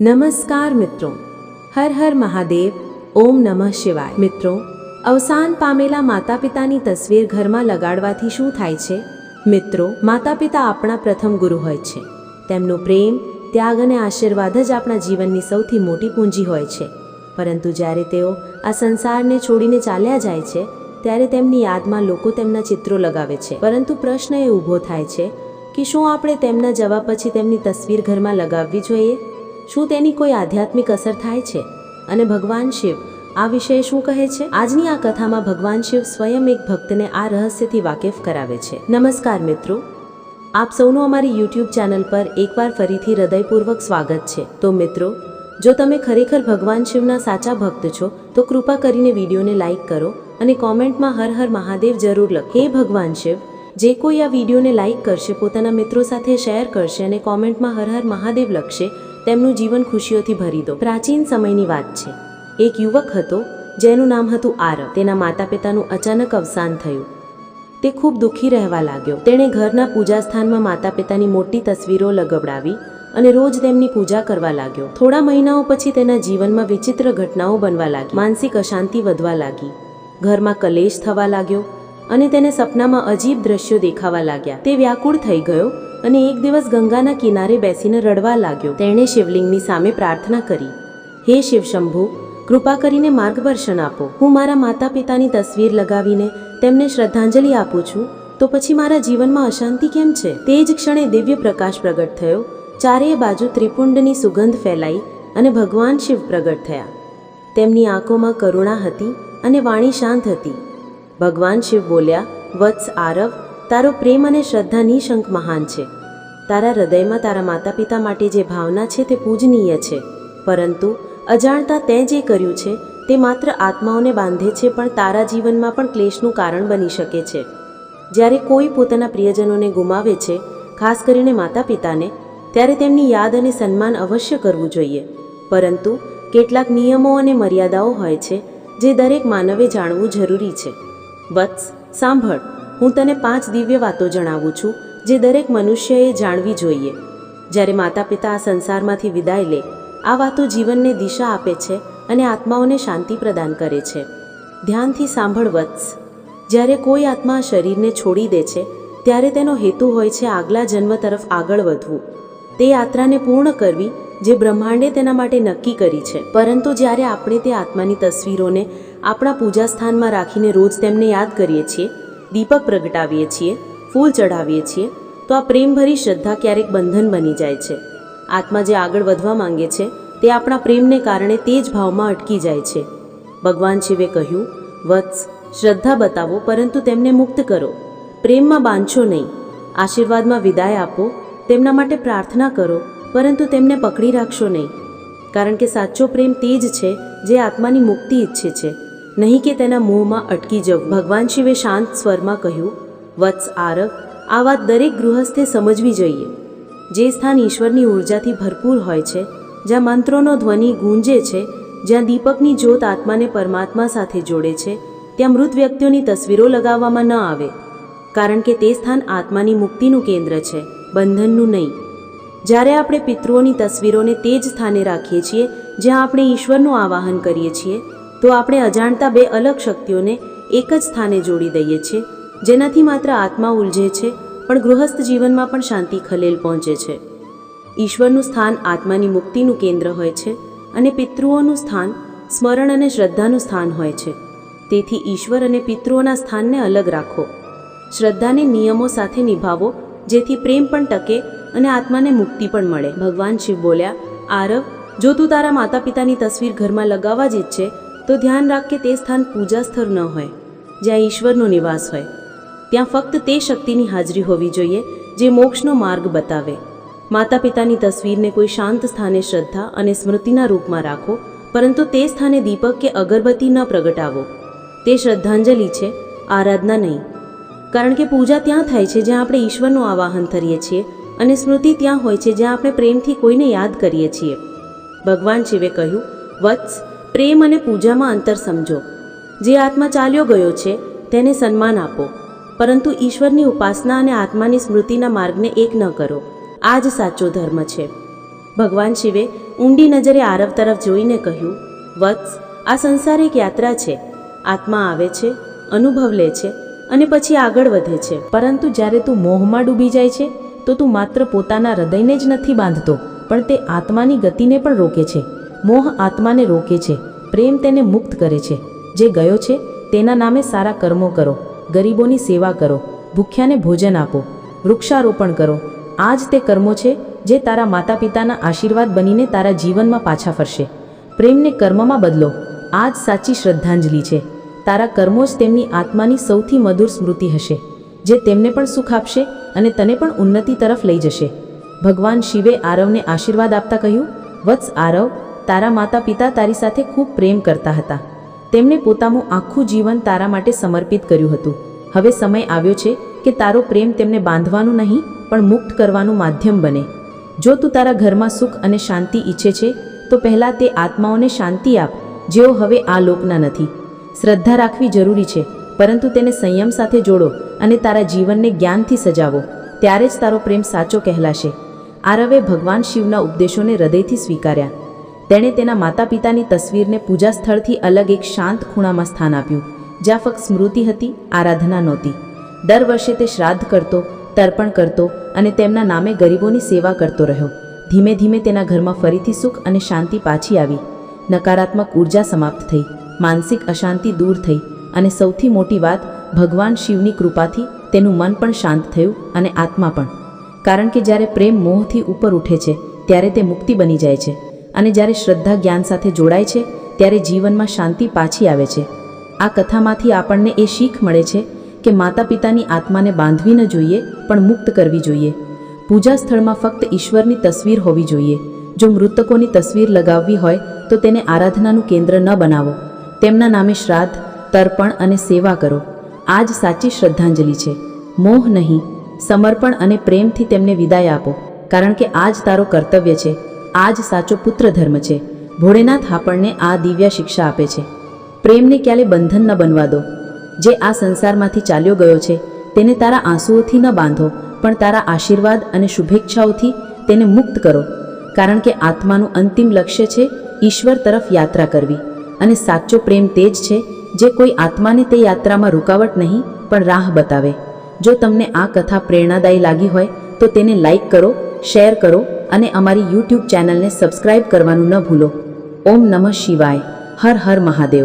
નમસ્કાર મિત્રો હર હર મહાદેવ ઓમ નમઃ શિવાય મિત્રો અવસાન પામેલા માતા પિતાની તસવીર ઘરમાં લગાડવાથી શું થાય છે? મિત્રો માતા પિતા આપણા પ્રથમ ગુરુ હોય છે. તેમનો પ્રેમ, ત્યાગ અને આશીર્વાદ જ આપણા જીવનની સૌથી મોટી પૂંજી હોય છે. પરંતુ જ્યારે તેઓ આ સંસારને છોડીને ચાલ્યા જાય છે, ત્યારે તેમની યાદમાં લોકો તેમના ચિત્રો લગાવે છે. પરંતુ પ્રશ્ન એ ઊભો થાય છે કે શું આપણે તેમના જવા પછી તેમની તસવીર ઘરમાં લગાવવી જોઈએ? શું તેની કોઈ આધ્યાત્મિક અસર થાય છે? અને ભગવાન શિવ, આ વિષય શું કહે છે? આજની આ કથામાં ભગવાન શિવ સ્વયં એક ભક્તને આ રહસ્યથી વાકેફ કરાવે છે. નમસ્કાર મિત્રો. આપ સૌનું અમારી યુટ્યુબ ચેનલ પર એકવાર ફરીથી હૃદયપૂર્વક સ્વાગત છે. તો મિત્રો, જો તમે ખરેખર ભગવાન શિવના સાચા ભક્ત છો, તો કૃપા કરીને વિડીયોને લાઇક કરો અને કોમેન્ટમાં હર હર મહાદેવ જરૂર લખો. હે ભગવાન શિવ, જે કોઈ આ વિડીયોને લાઇક કરશે, પોતાના મિત્રો સાથે શેર કરશે અને કોમેન્ટમાં હર હર મહાદેવ લખશે તેમનું જીવન ખુશીઓથી ભરી દો. પ્રાચીન સમયની વાત છે. એક યુવક હતો, જેનું નામ હતું આરવ. તેના માતા પિતાનું અચાનક અવસાન થયું. તે ખૂબ દુઃખી રહેવા લાગ્યો. તેણે ઘરના પૂજાસ્થાનમાં માતા પિતાની મોટી તસવીરો લગવડાવી અને રોજ તેમની પૂજા કરવા લાગ્યો. થોડા મહિનાઓ પછી તેના જીવનમાં વિચિત્ર ઘટનાઓ બનવા લાગી. માનસિક અશાંતિ વધવા લાગી. ઘરમાં કલેશ થવા લાગ્યો અને તેને સપનામાં અજીબ દ્રશ્યો દેખાવા લાગ્યા. તે વ્યાકુળ થઈ ગયો અને એક દિવસ ગંગાના કિનારે બેસીને રડવા લાગ્યો. તેણે શિવલિંગની સામે પ્રાર્થના કરી, હે શિવ શંભુ, કૃપા કરીને માર્ગદર્શન આપો. હું મારા માતા પિતાની તસવીર લગાવીને તેમને શ્રદ્ધાંજલિ આપું છું. તો પછી મારા જીવનમાં અશાંતિ કેમ છે? તે જ ક્ષણે દિવ્ય પ્રકાશ પ્રગટ થયો. ચારેય બાજુ ત્રિપુંડની સુગંધ ફેલાઈ અને ભગવાન શિવ પ્રગટ થયા. તેમની આંખોમાં કરુણા હતી અને વાણી શાંત હતી. ભગવાન શિવ બોલ્યા, વત્સ આરવ તારો પ્રેમ અને શ્રદ્ધા નિશંક મહાન છે. તારા હૃદયમાં તારા માતા પિતા માટે જે ભાવના છે તે પૂજનીય છે. પરંતુ અજાણતા તે જે કર્યું છે, તે માત્ર આત્માઓને બાંધે છે પણ તારા જીવનમાં પણ ક્લેશનું કારણ બની શકે છે. જ્યારે કોઈ પોતાના પ્રિયજનોને ગુમાવે છે, ખાસ કરીને માતા પિતાને ત્યારે તેમની યાદ અને સન્માન અવશ્ય કરવું જોઈએ. પરંતુ કેટલાક નિયમો અને મર્યાદાઓ હોય છે, જે દરેક માનવે જાણવું જરૂરી છે. વત્સ, સાંભળ. હું તને પાંચ દિવ્ય વાતો જણાવું છું, જે દરેક મનુષ્યએ જાણવી જોઈએ. જ્યારે માતા પિતા આ સંસારમાંથી વિદાય લે, આ વાતો જીવનને દિશા આપે છે અને આત્માઓને શાંતિ પ્રદાન કરે છે. ધ્યાનથી સાંભળ વત્સ. જ્યારે કોઈ આત્મા શરીરને છોડી દે છે, ત્યારે તેનો હેતુ હોય છે આગલા જન્મ તરફ આગળ વધવું. તે યાત્રાને પૂર્ણ કરવી, જે બ્રહ્માંડે તેના માટે નક્કી કરી છે. પરંતુ જ્યારે આપણે તે આત્માની તસવીરોને આપણા પૂજા સ્થાનમાં રાખીને રોજ તેમને યાદ કરીએ છીએ દીપક પ્રગટાવીએ છીએ, ફૂલ ચઢાવીએ છીએ, તો આ પ્રેમભરી શ્રદ્ધા ક્યારેક બંધન બની જાય છે. આત્મા જે આગળ વધવા માંગે છે, તે આપણા પ્રેમને કારણે તે જ ભાવમાં અટકી જાય છે. ભગવાન શિવે કહ્યું, વત્સ, શ્રદ્ધા બતાવો, પરંતુ તેમને મુક્ત કરો. પ્રેમમાં બાંધશો નહીં. આશીર્વાદમાં વિદાય આપો. તેમના માટે પ્રાર્થના કરો, પરંતુ તેમને પકડી રાખશો નહીં. કારણ કે સાચો પ્રેમ તે જ છે, જે આત્માની મુક્તિ ઈચ્છે છે. નહીં કે તેના મોંમાં અટકી જવું. ભગવાન શિવે શાંત સ્વરમાં કહ્યું, વત્સ આરવ, આ વાત દરેક ગૃહસ્થે સમજવી જોઈએ. જે સ્થાન ઈશ્વરની ઉર્જાથી ભરપૂર હોય છે, જ્યાં મંત્રોનો ધ્વનિ ગૂંજે છે, જ્યાં દીપકની જ્યોત આત્માને પરમાત્મા સાથે જોડે છે, ત્યાં મૃત વ્યક્તિઓની તસવીરો લગાવવામાં ન આવે. કારણ કે તે સ્થાન આત્માની મુક્તિનું કેન્દ્ર છે, બંધનનું નહીં. જ્યારે આપણે પિતૃઓની તસવીરોને તે જ સ્થાને રાખીએ છીએ, જ્યાં આપણે ઈશ્વરનું આવાહન કરીએ છીએ તો આપણે અજાણતા બે અલગ શક્તિઓને એક જ સ્થાને જોડી દઈએ છીએ, જેનાથી માત્ર આત્મા ઉલઝે છે, પણ ગૃહસ્થ જીવનમાં પણ શાંતિ ખલેલ પહોંચે છે. ઈશ્વરનું સ્થાન આત્માની મુક્તિનું કેન્દ્ર હોય છે અને પિતૃઓનું સ્થાન સ્મરણ અને શ્રદ્ધાનું સ્થાન હોય છે. તેથી ઈશ્વર અને પિતૃઓના સ્થાનને અલગ રાખો. શ્રદ્ધાને નિયમો સાથે નિભાવો, જેથી પ્રેમ પણ ટકે અને આત્માને મુક્તિ પણ મળે. ભગવાન શિવ બોલ્યા, આરવ, જો તું તારા માતા પિતાની તસવીર ઘરમાં લગાવવા જ ઈચ્છે તો ધ્યાન રાખ કે તે સ્થાન પૂજા સ્થળ ન હોય, જ્યાં ઈશ્વરનો નિવાસ હોય. ત્યાં ફક્ત તે શક્તિની હાજરી હોવી જોઈએ, જે મોક્ષનો માર્ગ બતાવે. માતા પિતાની તસવીરને કોઈ શાંત સ્થાને શ્રદ્ધા અને સ્મૃતિના રૂપમાં રાખો, પરંતુ તે સ્થાને દીપક કે અગરબત્તી ન પ્રગટાવો. તે શ્રદ્ધાંજલિ છે, આરાધના નહીં. કારણ કે પૂજા ત્યાં થાય છે જ્યાં આપણે ઈશ્વરનું આવાહન કરીએ છીએ અને સ્મૃતિ ત્યાં હોય છે જ્યાં આપણે પ્રેમથી કોઈને યાદ કરીએ છીએ. ભગવાન શિવે કહ્યું, વત્સ પ્રેમ અને પૂજામાં અંતર સમજો. જે આત્મા ચાલ્યો ગયો છે, તેને સન્માન આપો. પરંતુ ઈશ્વરની ઉપાસના અને આત્માની સ્મૃતિના માર્ગને એક ન કરો. આ જ સાચો ધર્મ છે. ભગવાન શિવે ઊંડી નજરે આરવ તરફ જોઈને કહ્યું, વત્સ, આ સંસાર એક યાત્રા છે. આત્મા આવે છે, અનુભવ લે છે અને પછી આગળ વધે છે. પરંતુ જ્યારે તું મોહમાં ડૂબી જાય છે, તો તું માત્ર પોતાના હૃદયને જ નથી બાંધતો, પણ તે આત્માની ગતિને પણ રોકે છે. મોહ આત્માને રોકે છે. પ્રેમ તેને મુક્ત કરે છે. જે ગયો છે, તેના નામે સારા કર્મો કરો. ગરીબોની સેવા કરો. ભૂખ્યાને ભોજન આપો. વૃક્ષારોપણ કરો. આ જ તે કર્મો છે, જે તારા માતા પિતાના આશીર્વાદ બનીને તારા જીવનમાં પાછા ફરશે. પ્રેમને કર્મમાં બદલો. આ જ સાચી શ્રદ્ધાંજલિ છે. તારા કર્મો જ તેમની આત્માની સૌથી મધુર સ્મૃતિ હશે, જે તેમને પણ સુખ આપશે અને તને પણ ઉન્નતિ તરફ લઈ જશે. ભગવાન શિવે આરવને આશીર્વાદ આપતા કહ્યું, વત્સ આરવ તારા માતા પિતા તારી સાથે ખૂબ પ્રેમ કરતા હતા. તેમણે પોતાનું આખું જીવન તારા માટે સમર્પિત કર્યું હતું. હવે સમય આવ્યો છે કે તારો પ્રેમ તેમને બાંધવાનું નહીં, પણ મુક્ત કરવાનું માધ્યમ બને. જો તું તારા ઘરમાં સુખ અને શાંતિ ઈચ્છે છે, તો પહેલાં તે આત્માઓને શાંતિ આપ, જેઓ હવે આ લોકના નથી. શ્રદ્ધા રાખવી જરૂરી છે, પરંતુ તેને સંયમ સાથે જોડો અને તારા જીવનને જ્ઞાનથી સજાવો. ત્યારે જ તારો પ્રેમ સાચો કહેલાશે. આરવે ભગવાન શિવના ઉપદેશોને હૃદયથી સ્વીકાર્યા. તેણે તેના માતા પિતાની તસવીરને પૂજા સ્થળથી અલગ એક શાંત ખૂણામાં સ્થાન આપ્યું, જ્યાં ફક્ત સ્મૃતિ હતી, આરાધના નહોતી. દર વર્ષે તે શ્રાદ્ધ કરતો, તર્પણ કરતો અને તેમના નામે ગરીબોની સેવા કરતો રહ્યો. ધીમે ધીમે તેના ઘરમાં ફરીથી સુખ અને શાંતિ પાછી આવી. નકારાત્મક ઊર્જા સમાપ્ત થઈ, માનસિક અશાંતિ દૂર થઈ અને સૌથી મોટી વાત, ભગવાન શિવની કૃપાથી તેનું મન પણ શાંત થયું અને આત્મા પણ. કારણ કે જ્યારે પ્રેમ મોહથી ઉપર ઉઠે છે, ત્યારે તે મુક્તિ બની જાય છે. અને જ્યારે શ્રદ્ધા જ્ઞાન સાથે જોડાય છે, ત્યારે જીવનમાં શાંતિ પાછી આવે છે. આ કથામાંથી આપણને એ શીખ મળે છે કે માતા પિતાની આત્માને બાંધવી ન જોઈએ, પણ મુક્ત કરવી જોઈએ. પૂજા સ્થળમાં ફક્ત ઈશ્વરની તસવીર હોવી જોઈએ. જો મૃતકોની તસવીર લગાવવી હોય, તો તેને આરાધનાનું કેન્દ્ર ન બનાવો. તેમના નામે શ્રાદ્ધ, તર્પણ અને સેવા કરો. આ જ સાચી શ્રદ્ધાંજલિ છે. મોહ નહીં. સમર્પણ અને પ્રેમથી તેમને વિદાય આપો. કારણ કે આ જ તારો કર્તવ્ય છે. આ જ સાચો પુત્ર ધર્મ છે. ભોળેનાથ આપણને આ દિવ્ય શિક્ષા આપે છે. પ્રેમને ક્યારે બંધન ન બનવા દો. જે આ સંસારમાંથી ચાલ્યો ગયો છે, તેને તારા આંસુઓથી ન બાંધો, પણ તારા આશીર્વાદ અને શુભેચ્છાઓથી તેને મુક્ત કરો. કારણ કે આત્માનું અંતિમ લક્ષ્ય છે, ઈશ્વર તરફ યાત્રા કરવી. અને સાચો પ્રેમ તે જ છે, જે કોઈ આત્માને તે યાત્રામાં રૂકાવટ નહીં, પણ રાહ બતાવે. જો તમને આ કથા પ્રેરણાદાયી લાગી હોય, તો તેને લાઈક કરો શેર કરો અને અમારી યુટ્યુબ ચેનલને સબસ્ક્રાઇબ કરવાનું ન ભૂલો. ઓમ નમઃ શિવાય. હર હર મહાદેવ.